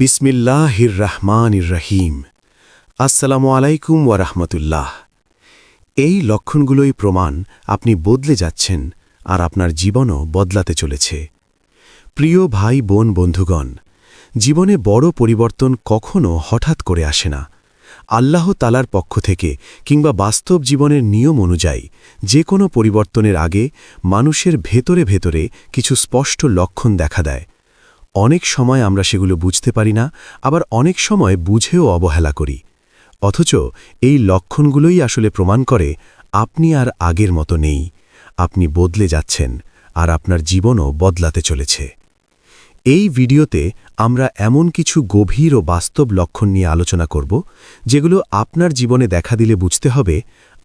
বিসমিল্লাহির রহমানির রহিম আসসালামু আলাইকুম রাহমাতুল্লাহ। এই লক্ষণগুলোই প্রমাণ আপনি বদলে যাচ্ছেন আর আপনার জীবনও বদলাতে চলেছে। প্রিয় ভাই, বোন, বন্ধুগণ, জীবনে বড় পরিবর্তন কখনও হঠাৎ করে আসে না। আল্লাহ তালার পক্ষ থেকে কিংবা বাস্তব জীবনের নিয়ম অনুযায়ী যে কোনো পরিবর্তনের আগে মানুষের ভেতরে ভেতরে কিছু স্পষ্ট লক্ষণ দেখা দেয়। অনেক সময় আমরা সেগুলো বুঝতে পারি না, আবার অনেক সময় বুঝেও অবহেলা করি। অথচ এই লক্ষণগুলোই আসলে প্রমাণ করে আপনি আর আগের মতো নেই, আপনি বদলে যাচ্ছেন আর আপনার জীবনও বদলাতে চলেছে। এই ভিডিওতে আমরা এমন কিছু গভীর ও বাস্তব লক্ষণ নিয়ে আলোচনা করব, যেগুলো আপনার জীবনে দেখা দিলে বুঝতে হবে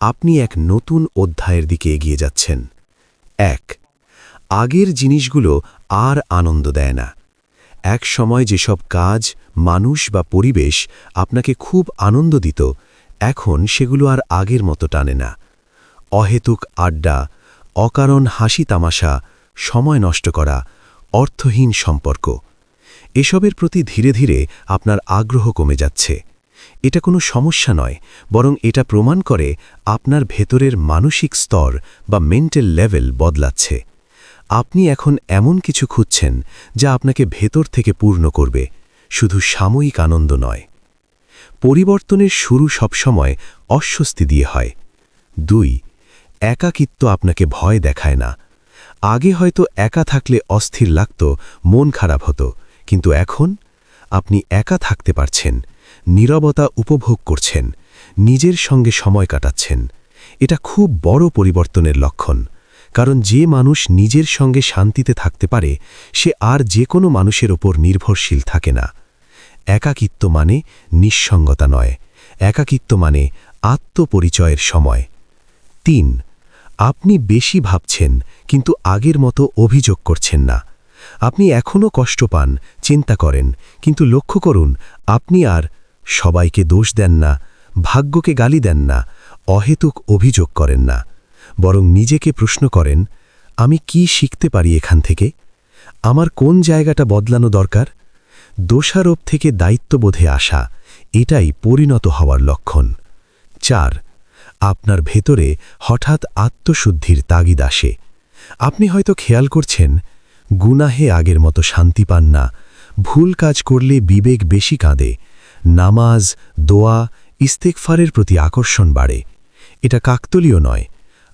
আপনি এক নতুন অধ্যায়ের দিকে এগিয়ে যাচ্ছেন। এক, আগের জিনিসগুলো আর আনন্দ দেয় না। এক সময় যেসব কাজ, মানুষ বা পরিবেশ আপনাকে খুব আনন্দ দিত, এখন সেগুলো আর আগের মতো টানে না। অহেতুক আড্ডা, অকারণ হাসি তামাশা, সময় নষ্ট করা, অর্থহীন সম্পর্ক, এসবের প্রতি ধীরে ধীরে আপনার আগ্রহ কমে যাচ্ছে। এটা কোনো সমস্যা নয়, বরং এটা প্রমাণ করে আপনার ভেতরের মানসিক স্তর বা মেন্টাল লেভেল বদলাচ্ছে। আপনি এখন এমন কিছু খুঁজছেন যা আপনাকে ভেতর থেকে পূর্ণ করবে, শুধু সাময়িক আনন্দ নয়। পরিবর্তনের শুরু সবসময় অস্বস্তি দিয়ে হয়। দুই, একাকিত্ব আপনাকে ভয় দেখায় না। আগে হয়তো একা থাকলে অস্থির লাগত, মন খারাপ হতো, কিন্তু এখন আপনি একা থাকতে পারছেন, নীরবতা উপভোগ করছেন, নিজের সঙ্গে সময় কাটাচ্ছেন। এটা খুব বড় পরিবর্তনের লক্ষণ। কারণ যে মানুষ নিজের সঙ্গে শান্তিতে থাকতে পারে, সে আর যে কোনো মানুষের ওপর নির্ভরশীল থাকে না। একাকিত্ব মানে নিঃসঙ্গতা নয়। একাকিত্ব মানে আত্মপরিচয়ের সময়। তিন, আপনি বেশি ভাবছেন, কিন্তু আগের মতো অভিযোগ করছেন না। আপনি এখনও কষ্ট পান, চিন্তা করেন, কিন্তু লক্ষ্য করুন, আপনি আর সবাইকে দোষ দেন না, ভাগ্যকে গালি দেন না, অহেতুক অভিযোগ করেন না। বরং নিজেকে প্রশ্ন করেন, আমি কি শিখতে পারি এখান থেকে? আমার কোন জায়গাটা বদলানো দরকার? দোষারোপ থেকে দায়িত্ববোধে আসা, এটাই পরিণত হওয়ার লক্ষণ। চার, আপনার ভেতরে হঠাৎ আত্মশুদ্ধির তাগিদ আসে। আপনি হয়তো খেয়াল করছেন, গুনাহে আগের মতো শান্তি পান না, ভুল কাজ করলে বিবেক বেশি কাঁদে, নামাজ, দোয়া ইস্তেকফারের প্রতি আকর্ষণ বাড়ে। এটা কাকতলীয় নয়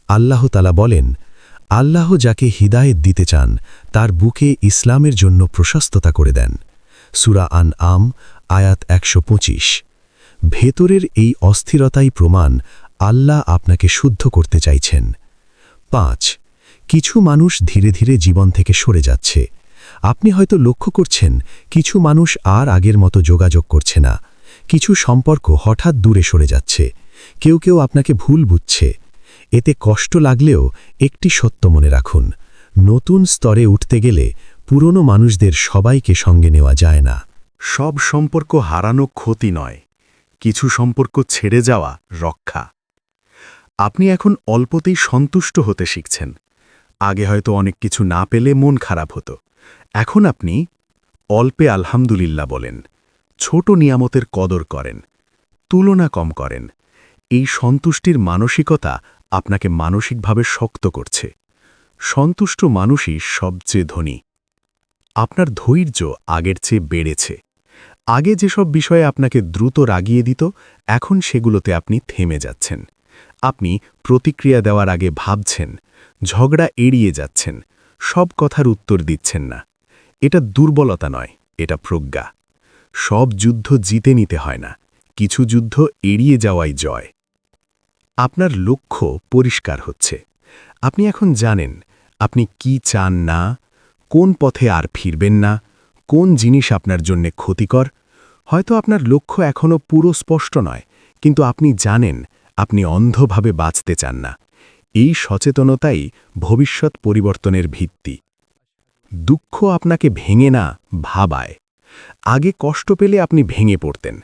আল্লাহ তালা বলেন, আল্লাহ যাকে হিদায়েত দিতে চান, তার বুকে ইসলামের জন্য প্রশস্ততা করে দেন। সুরা আন আম আয়াত একশো পঁচিশ। ভেতরের এই অস্থিরতাই প্রমাণ আল্লাহ আপনাকে শুদ্ধ করতে চাইছেন। পাঁচ, কিছু মানুষ ধীরে ধীরে জীবন থেকে সরে যাচ্ছে। আপনি হয়তো লক্ষ্য করছেন, কিছু মানুষ আর আগের মতো যোগাযোগ করছে না। কিছু সম্পর্ক হঠাৎ দূরে সরে যাচ্ছে। কেউ কেউ আপনাকে ভুল বুঝছে। এতে কষ্ট লাগলেও একটি সত্য মনে রাখুন, নতুন স্তরে উঠতে গেলে পুরনো মানুষদের সবাইকে সঙ্গে নেওয়া যায় না। সব সম্পর্ক হারানো ক্ষতি নয়, কিছু সম্পর্ক ছেড়ে যাওয়া রক্ষা। আপনি এখন অল্পতেই সন্তুষ্ট হতে শিখছেন, আগে হয়তো অনেক কিছু না পেলে মন খারাপ হতো। এখন আপনি অল্পে আলহামদুলিল্লাহ বলেন, ছোট নিয়ামতের কদর করেন, তুলনা কম করেন। এই সন্তুষ্টির মানসিকতা আপনাকে মানসিকভাবে শক্ত করছে। সন্তুষ্ট মানুষই সবচেয়ে ধনী। আপনার ধৈর্য আগের চেয়ে বেড়েছে। আগে যেসব বিষয়ে আপনাকে দ্রুত রাগিয়ে দিত, এখন সেগুলোতে আপনি থেমে যাচ্ছেন। আপনি প্রতিক্রিয়া দেওয়ার আগে ভাবছেন, ঝগড়া এড়িয়ে যাচ্ছেন, সব কথার উত্তর দিচ্ছেন না। এটা দুর্বলতা নয়, এটা প্রজ্ঞা। সব যুদ্ধ জিতে নিতে হয় না, কিছু যুদ্ধ এড়িয়ে যাওয়াই জয়। আপনার লক্ষ্য পরিষ্কার হচ্ছে। আপনি এখন জানেন, আপনি কি চান না, কোন পথে আর ফিরবেন না, কোন জিনিস আপনার জন্যে ক্ষতিকর। হয়তো আপনার লক্ষ্য এখনও পুরো স্পষ্ট নয়, কিন্তু আপনি জানেন, আপনি অন্ধভাবে বাঁচতে চান না। এই সচেতনতাই ভবিষ্যৎ পরিবর্তনের ভিত্তি। দুঃখ আপনাকে ভেঙে না ভাবায়। আগে কষ্ট পেলে আপনি ভেঙে পড়তেন,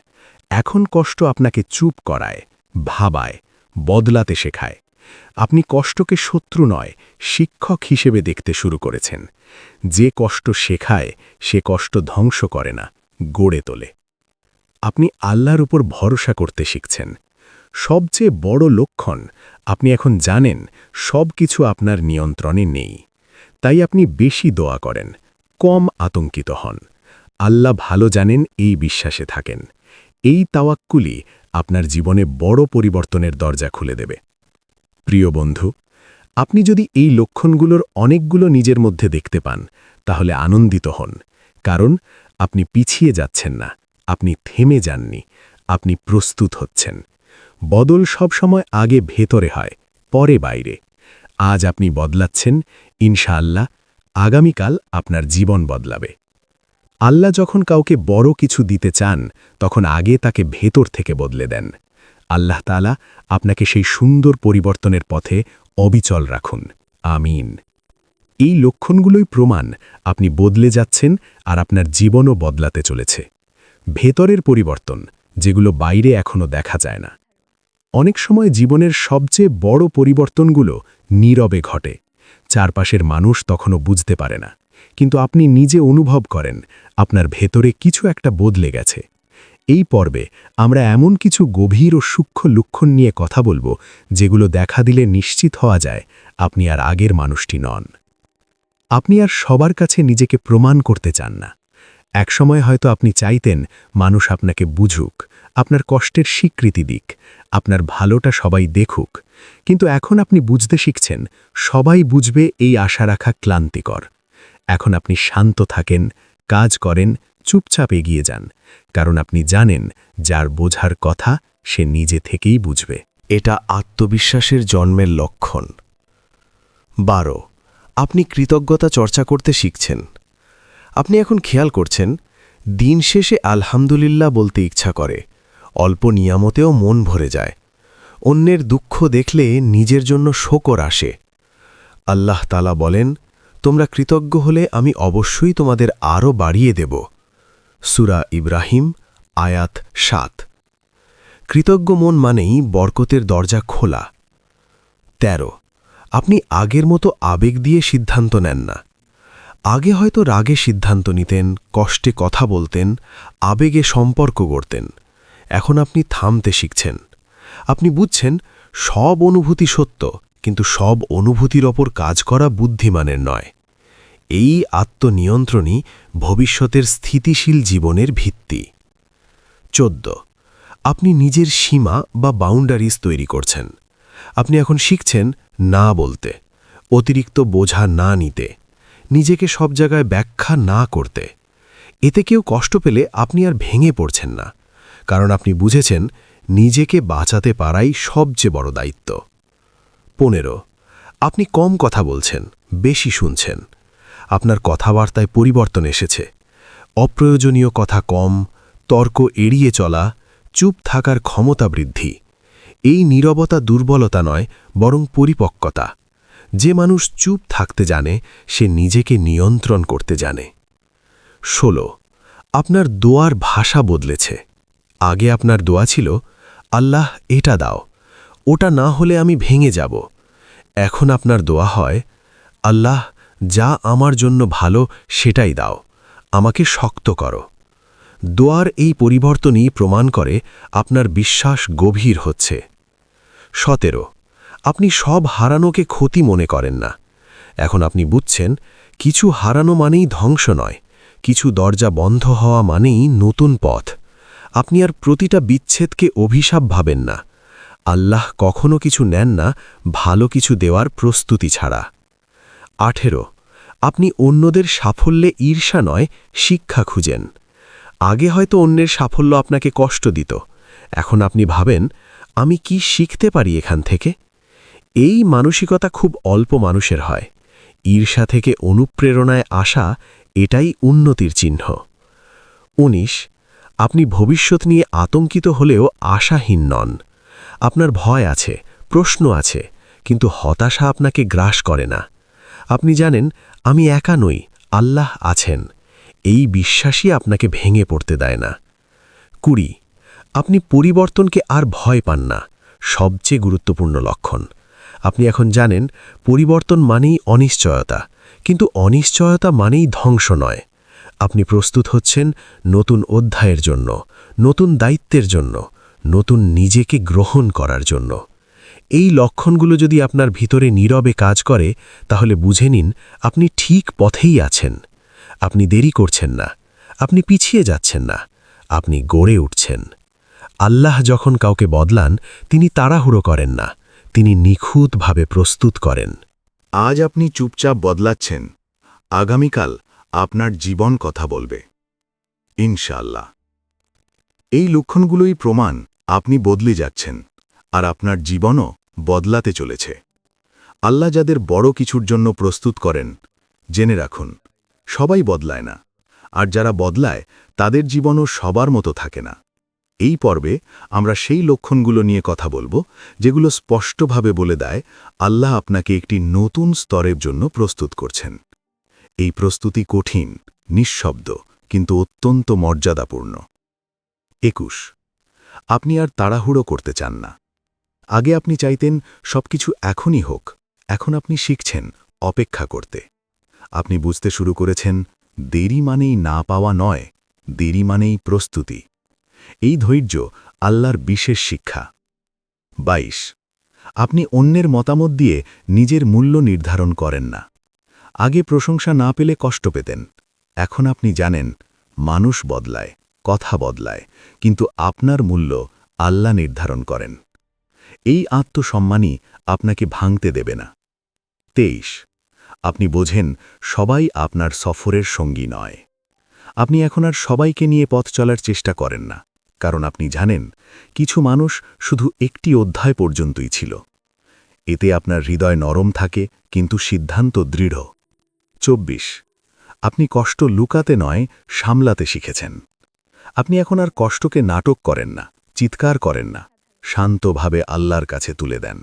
এখন কষ্ট আপনাকে চুপ করায়, ভাবায়। বদলাতে শেখায়। আপনি কষ্টকে শত্রু নয়, শিক্ষক হিসেবে দেখতে শুরু করেছেন। যে কষ্ট শেখায়, সে কষ্ট ধ্বংস করে না, গড়ে তোলে। আপনি আল্লাহর উপর ভরসা করতে শিখছেন। সবচেয়ে বড় লক্ষণ, আপনি এখন জানেন সব কিছু আপনার নিয়ন্ত্রণে নেই। তাই আপনি বেশি দোয়া করেন, কম আতঙ্কিত হন। আল্লাহ ভালো জানেন, এই বিশ্বাসে থাকেন। এই তাওয়াক্কুলি আপনার জীবনে বড় পরিবর্তনের দরজা খুলে দেবে। প্রিয় বন্ধু, আপনি যদি এই লক্ষণগুলোর অনেকগুলো নিজের মধ্যে দেখতে পান, তাহলে আনন্দিত হন, কারণ আপনি পিছিয়ে যাচ্ছেন না, আপনি থেমে যাননি, আপনি প্রস্তুত হচ্ছেন। বদল সবসময় আগে ভেতরে হয়, পরে বাইরে। আজ আপনি বদলাচ্ছেন, ইনশাআল্লাহ, আগামীকাল আপনার জীবন বদলাবে। আল্লাহ যখন কাউকে বড় কিছু দিতে চান, তখন আগে তাকে ভেতর থেকে বদলে দেন। আল্লাহ তালা আপনাকে সেই সুন্দর পরিবর্তনের পথে অবিচল রাখুন। আমিন। এই লক্ষণগুলোই প্রমাণ আপনি বদলে যাচ্ছেন আর আপনার জীবনও বদলাতে চলেছে। ভেতরের পরিবর্তন, যেগুলো বাইরে এখনও দেখা যায় না। অনেক সময় জীবনের সবচেয়ে বড় পরিবর্তনগুলো নীরবে ঘটে। চারপাশের মানুষ তখনও বুঝতে পারে না। কিন্তু আপনি নিজে অনুভব করেন, আপনার ভেতরে কিছু একটা বদলে গেছে। এই পর্বে আমরা এমন কিছু গভীর ও সূক্ষ্ম লক্ষণ নিয়ে কথা বলব, যেগুলো দেখা দিলে নিশ্চিত হওয়া যায় আপনি আর আগের মানুষটি নন। আপনি আর সবার কাছে নিজেকে প্রমাণ করতে চান না। একসময় হয়তো আপনি চাইতেন মানুষ আপনাকে বুঝুক, আপনার কষ্টের স্বীকৃতি দিক, আপনার ভালোটা সবাই দেখুক, কিন্তু এখন আপনি বুঝতে শিখছেন, সবাই বুঝবে এই আশা রাখা ক্লান্তিকর। এখন আপনি শান্ত থাকেন, কাজ করেন, চুপচাপ এগিয়ে যান, কারণ আপনি জানেন যার বোঝার কথা সে নিজে থেকেই বুঝবে। এটা আত্মবিশ্বাসের জন্মের লক্ষণ। বারো, আপনি কৃতজ্ঞতা চর্চা করতে শিখছেন। আপনি এখন খেয়াল করছেন, দিন শেষে আলহামদুলিল্লাহ বলতে ইচ্ছা করে, অল্প নিয়ামতেও মন ভরে যায়। অন্যের দুঃখ দেখলে নিজের জন্য শোকর আসে। আল্লাহ তালা বলেন তোমরা কৃতজ্ঞ হলে আমি অবশ্যই তোমাদের আরও বাড়িয়ে দেব। সুরা ইব্রাহিম, আয়াত সাত। কৃতজ্ঞ মন মানেই বরকতের দরজা খোলা। ১৩ আপনি আগের মতো আবেগ দিয়ে সিদ্ধান্ত নেন না। আগে হয়তো রাগে সিদ্ধান্ত নিতেন, কষ্টে কথা বলতেন, আবেগে সম্পর্ক গড়তেন। এখন আপনি থামতে শিখছেন। আপনি বুঝছেন, সব অনুভূতি সত্য। কিন্তু সব অনুভূতির ওপর কাজ করা বুদ্ধিমানের নয়। এই আত্মনিয়ন্ত্রণই ভবিষ্যতের স্থিতিশীল জীবনের ভিত্তি। চোদ্দ। আপনি নিজের সীমা বা বাউন্ডারিজ তৈরি করছেন। আপনি এখন শিখছেন না বলতে, অতিরিক্ত বোঝা না নিতে, নিজেকে সব জায়গায় ব্যাখ্যা না করতে। এতে কেউ কষ্ট পেলে আপনি আর ভেঙে পড়ছেন না, কারণ আপনি বুঝেছেন নিজেকে বাঁচাতে পারাই সবচেয়ে বড় দায়িত্ব। পনেরো। আপনি কম কথা বলছেন, বেশি শুনছেন। আপনার কথাবার্তায় পরিবর্তন এসেছে। অপ্রয়োজনীয় কথা কম, তর্ক এড়িয়ে চলা, চুপ থাকার ক্ষমতা বৃদ্ধি। এই নীরবতা দুর্বলতা নয়, বরং পরিপক্কতা। যে মানুষ চুপ থাকতে জানে, সে নিজেকে নিয়ন্ত্রণ করতে জানে। ১৬ আপনার দোয়ার ভাষা বদলেছে। আগে আপনার দোয়া ছিল, আল্লাহ এটা দাও। ওটা না হলে আমি ভেঙে যাব। এখন আপনার দোয়া হয়, আল্লাহ, যা আমার জন্য ভালো সেটাই দাও, আমাকে শক্ত করো। দোয়ার এই পরিবর্তনই প্রমাণ করে আপনার বিশ্বাস গভীর হচ্ছে। সতেরো, আপনি সব হারানোকে ক্ষতি মনে করেন না। এখন আপনি বুঝছেন, কিছু হারানো মানেই ধ্বংস নয়, কিছু দরজা বন্ধ হওয়া মানেই নতুন পথ। আপনি আর প্রতিটা বিচ্ছেদকে অভিশাপ ভাবেন না। আল্লাহ কখনো কিছু নেন না, ভালো কিছু দেওয়ার প্রস্তুতি ছাড়া। আঠেরো, আপনি অন্যদের সাফল্যে ঈর্ষা নয়, শিক্ষা খুঁজেন। আগে হয়তো অন্যের সাফল্য আপনাকে কষ্ট দিত। এখন আপনি ভাবেন, আমি কি শিখতে পারি এখান থেকে? এই মানসিকতা খুব অল্প মানুষের হয়। ঈর্ষা থেকে অনুপ্রেরণায় আসা এটাই উন্নতির চিহ্ন। ১৯ আপনি ভবিষ্যৎ নিয়ে আতঙ্কিত হলেও আশাহীন নন। আপনার ভয় আছে, প্রশ্ন আছে, কিন্তু হতাশা আপনাকে গ্রাস করে না। আপনি জানেন, আমি একা নই, আল্লাহ আছেন। এই বিশ্বাসই আপনাকে ভেঙে পড়তে দেয় না। কুড়ি, আপনি পরিবর্তনকে আর ভয় পান না, সবচেয়ে গুরুত্বপূর্ণ লক্ষণ। আপনি এখন জানেন, পরিবর্তন মানেই অনিশ্চয়তা, কিন্তু অনিশ্চয়তা মানেই ধ্বংস নয়। আপনি প্রস্তুত হচ্ছেন নতুন অধ্যায়ের জন্য, নতুন দায়িত্বের জন্য। নতুন নিজেকে গ্রহণ করার জন্য। এই লক্ষণগুলো যদি আপনার ভিতরে নীরবে কাজ করে, তাহলে বুঝে নিন আপনি ঠিক পথেই আছেন। আপনি দেরি করছেন না। আপনি পিছিয়ে যাচ্ছেন না। আপনি গড়ে উঠছেন। আল্লাহ যখন কাউকে বদলান, তিনি তাড়াহুড়ো করেন না। তিনি নিখুঁতভাবে প্রস্তুত করেন। আজ আপনি চুপচাপ বদলাচ্ছেন। আগামীকাল আপনার জীবন কথা বলবে। ইনশাআল্লাহ। এই লক্ষণগুলোই প্রমাণ আপনি বদলে যাচ্ছেন, আর আপনার জীবনও বদলাতে চলেছে। আল্লাহ যাদের বড় কিছুর জন্য প্রস্তুত করেন, জেনে রাখুন, সবাই বদলায় না, আর যারা বদলায়, তাদের জীবনও সবার মতো থাকে না। এই পর্বে আমরা সেই লক্ষণগুলো নিয়ে কথা বলব, যেগুলো স্পষ্টভাবে বলে দেয়, আল্লাহ আপনাকে একটি নতুন স্তরের জন্য প্রস্তুত করছেন। এই প্রস্তুতি কঠিন, নিঃশব্দ, কিন্তু অত্যন্ত মর্যাদাপূর্ণ। একুশ আপনি আর তাড়াহুড়ো করতে চান না। আগে আপনি চাইতেন সবকিছু এখনই হোক, এখন আপনি শিখছেন অপেক্ষা করতে। আপনি বুঝতে শুরু করেছেন, দেরি মানেই না পাওয়া নয়, দেরি মানেই প্রস্তুতি। এই ধৈর্য আল্লাহর বিশেষ শিক্ষা। ২২ আপনি অন্যের মতামত দিয়ে নিজের মূল্য নির্ধারণ করেন না। আগে প্রশংসা না পেলে কষ্ট পেতেন। এখন আপনি জানেন, মানুষ বদলায়। কথা বদলায়, কিন্তু আপনার মূল্য আল্লাহ নির্ধারণ করেন। এই আত্মসম্মানই আপনাকে ভাঙতে দেবে না। তেইশ, আপনি বোঝেন সবাই আপনার সফরের সঙ্গী নয়। আপনি এখন আর সবাইকে নিয়ে পথ চলার চেষ্টা করেন না, কারণ আপনি জানেন কিছু মানুষ শুধু একটি অধ্যায় পর্যন্তই ছিল। এতে আপনার হৃদয় নরম থাকে, কিন্তু সিদ্ধান্ত দৃঢ়। চব্বিশ, আপনি কষ্ট লুকাতে নয়, সামলাতে শিখেছেন। আপনি এখন আর কষ্টকে নাটক করেন না, চিৎকার করেন না, শান্তভাবে আল্লাহর কাছে তুলে দেন।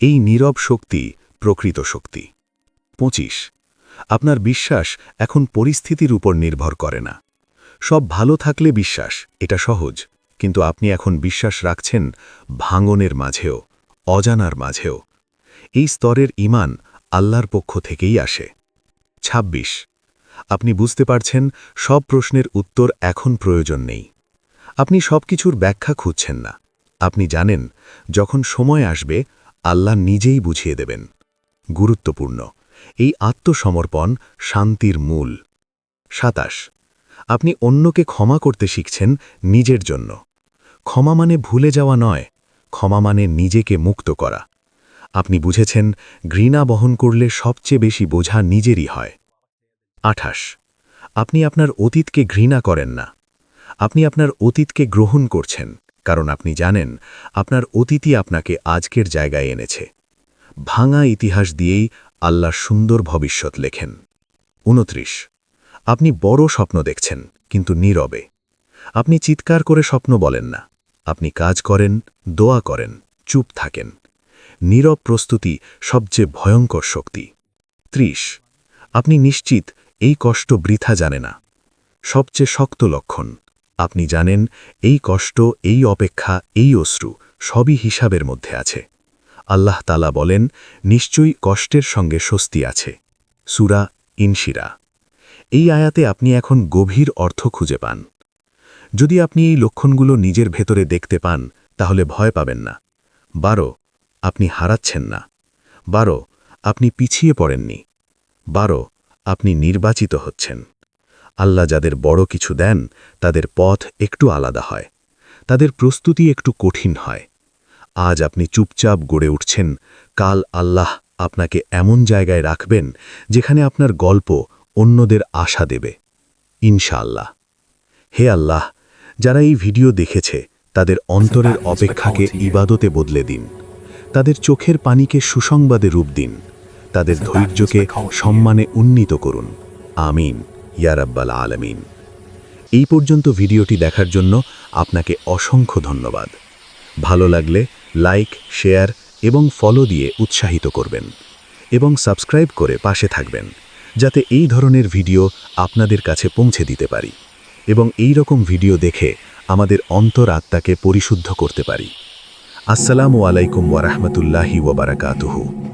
এই নীরব শক্তি প্রকৃত শক্তি। পঁচিশ, আপনার বিশ্বাস এখন পরিস্থিতির উপর নির্ভর করে না। সব ভালো থাকলে বিশ্বাস, এটা সহজ, কিন্তু আপনি এখন বিশ্বাস রাখছেন ভাঙনের মাঝেও, অজানার মাঝেও। এই স্তরের ইমান আল্লাহর পক্ষ থেকেই আসে। ২৬ আপনি বুঝতে পারছেন, সব প্রশ্নের উত্তর এখন প্রয়োজন নেই। আপনি সব কিছুর ব্যাখ্যা খুঁজছেন না। আপনি জানেন, যখন সময় আসবে, আল্লাহ নিজেই বুঝিয়ে দেবেন। গুরুত্বপূর্ণ। এই আত্মসমর্পণ শান্তির মূল। সাতাশ। আপনি অন্যকে ক্ষমা করতে শিখছেন নিজের জন্য। ক্ষমা মানে ভুলে যাওয়া নয়, ক্ষমা মানে নিজেকে মুক্ত করা। আপনি বুঝেছেন, ঘৃণা বহন করলে সবচেয়ে বেশি বোঝা নিজেরই হয়। আঠাশ। আপনি আপনার অতীতকে ঘৃণা করেন না। আপনি আপনার অতীতকে গ্রহণ করছেন, কারণ আপনি জানেন, আপনার অতীতই আপনাকে আজকের জায়গায় এনেছে। ভাঙা ইতিহাস দিয়েই আল্লাহ সুন্দর ভবিষ্যৎ লেখেন। উনত্রিশ। আপনি বড় স্বপ্ন দেখছেন, কিন্তু নীরবে। আপনি চিৎকার করে স্বপ্ন বলেন না। আপনি কাজ করেন, দোয়া করেন, চুপ থাকেন। নীরব প্রস্তুতি সবচেয়ে ভয়ঙ্কর শক্তি। ত্রিশ। আপনি নিশ্চিত এই কষ্ট বৃথা জানে না। সবচেয়ে শক্ত লক্ষণ। আপনি জানেন, এই কষ্ট, এই অপেক্ষা, এই অশ্রু সবই হিসাবের মধ্যে আছে। আল্লাহ তালা বলেন, নিশ্চয়ই কষ্টের সঙ্গে স্বস্তি আছে। সুরা ইনশিরা। এই আয়াতে আপনি এখন গভীর অর্থ খুঁজে পান। যদি আপনি এই লক্ষণগুলো নিজের ভেতরে দেখতে পান, তাহলে ভয় পাবেন না। বারো, আপনি হারাচ্ছেন না। বারো, আপনি পিছিয়ে পড়েননি। বারো আপনি নির্বাচিত হচ্ছেন। আল্লাহ যাদের বড় কিছু দেন তাদের পথ একটু আলাদা হয়। তাদের প্রস্তুতি একটু কঠিন হয়। আজ আপনি চুপচাপ গড়ে উঠছেন কাল আল্লাহ আপনাকে এমন জায়গায় রাখবেন যেখানে আপনার গল্প অন্যদের আশা দেবে। ইনশাআল্লাহ। হে আল্লাহ যারা এই ভিডিও দেখেছে তাদের অন্তরের অপেক্ষাকে ইবাদতে বদলে দিন। তাদের চোখের পানিকে সুসংবাদে রূপ দিন। তাদের ধৈর্যকে সম্মানে উন্নীত করুন। আমিন। ইয়ারাব্বাল আলমিন। এই পর্যন্ত ভিডিওটি দেখার জন্য আপনাকে অসংখ্য ধন্যবাদ। ভালো লাগলে লাইক শেয়ার এবং ফলো দিয়ে উৎসাহিত করবেন এবং সাবস্ক্রাইব করে পাশে থাকবেন যাতে এই ধরনের ভিডিও আপনাদের কাছে পৌঁছে দিতে পারি এবং এই রকম ভিডিও দেখে আমাদের অন্তর আত্মাকে পরিশুদ্ধ করতে পারি। আসসালামু আলাইকুম ওয়ারহমতুল্লাহি ওবরাকাতুহু